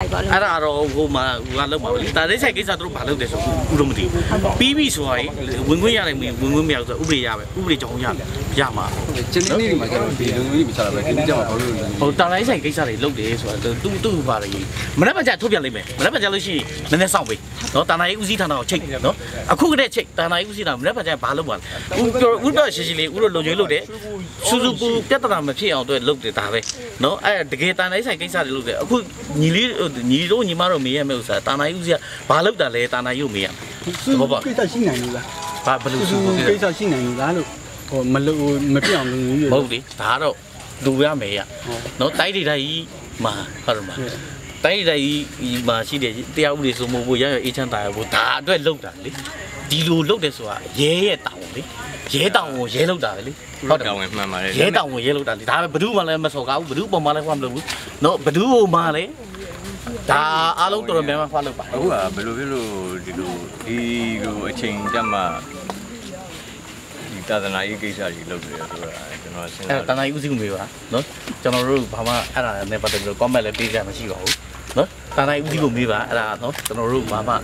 ပေါ့လို့အဲ့ဒါတော့ဟိုမှာဟိုကလောက်ပါပဲဒါလေးဆိုင်ကိစ္စတို့ဘာလုပ်တယ်ဆိုဦးတော့မသိဘူးပြီးပြီဆိုရင်ဝင်ခွင့်ရတယ်ဝင်ဝင်ခွင့်မရဘူးဆိုဥပဒေရပဲဥပဒေကြောင်းရရမှာကျင်းနေနေမှာကျတော့ဒီလုံကြီးမချတာပဲဒီကြမှာဘာလို့လဲဟိုတာလိုင်းဆိုင်ကိစ္စတွေလုပ်တယ်ဆိုတာတူတူပါလေမနေ့ကကြာထုတ်ပြန်လိုက်မယ်မနေ့ကကြာလို့ရှိရင်နည်းနည်းစောင့်ပေးနော်တာနိုင်ဦးစီးဌာနကိုချိန်နော်အခုကတည်းကချိန်တာနိုင်ဦးစီးဌာနမနေ့ကကြာဘာလုပ်ပါလဲဦးပြောဦးတော့ရှင်းရှင်းလေးဦးတို့လုံခြုံလုပ်တယ်စူစူပူပြဿနာမဖြစ်အောင်အတွက်လုပ်တယ်ဒါပဲနော်အဲ့တကယ်တာနိုင်ဆိုင်ကိစ္စတွေလုပ်တယ်အခုညီလေးညီတို့ညီမတို့မေးရမယ့်ဥစ္စာတာနိုင်ဦးစီးကဘာလုပ်တာလဲတာနိုင်ရုပ်မေးရ ဟုတ်ပါကိစ္စရှိနိုင်လို့လား ဘာဘယ်လိုစူပူကိ ကိ စ္စ စ္စရှိနိုင်လို့လားလို့ဟိုမလို့မပြအောင်လုပ်နေရ မဟုတ်လေဒါကတော့လူရမယ်ရနော်တိုက်တွေတိုင်းမှာဟုတ်တယ်မလားတိုက်တွေတိုင်းမှာရှိတယ်တရားဥပဒေစိုးမိုးဖို့ရရအေးချမ်းတာရဖို့ဒါအတွက်လုပ်တာလေဒီလိုလုပ်တယ်ဆိုတာရဲရဲ့တောင်းလေရဲတောင်းကိုရဲလုပ်တာပဲလေဟုတ်တယ် တောင်းဝင်မှန်ပါတယ် ရဲတောင်းကိုရဲလုပ်တာလေဒါပဲဘ누구မှလည်းမစော်ကားဘူးဘ누구ပုံမှလည်းဖွာမလုပ်ဘူးနော်ဘ누구မှလည်း ဒါအားလုံးတော်တော်များများဖွာလုပ်ပါအခုကဘယ်လိုဖြစ်လို့ဒီလိုဒီလိုအချိန်ကြမှာဒီသာသနာရေးကိစ္စကြီးလုပ်တယ်ဆိုတာကျွန်တော်စဉ်းအဲ့စားတန်တိုင်းဦးစီးမှုမေးပါနော်ကျွန်တော်တို့ဘာမှအဲ့ဒါနဲ့ပတ်သက်ပြီးတော့ comment လည်းပေးကြမရှိပါဘူးနော်တန်တိုင်းဦးစီးမှုမေးပါအဲ့ဒါနော်ကျွန်တော်တို့ဘာမှ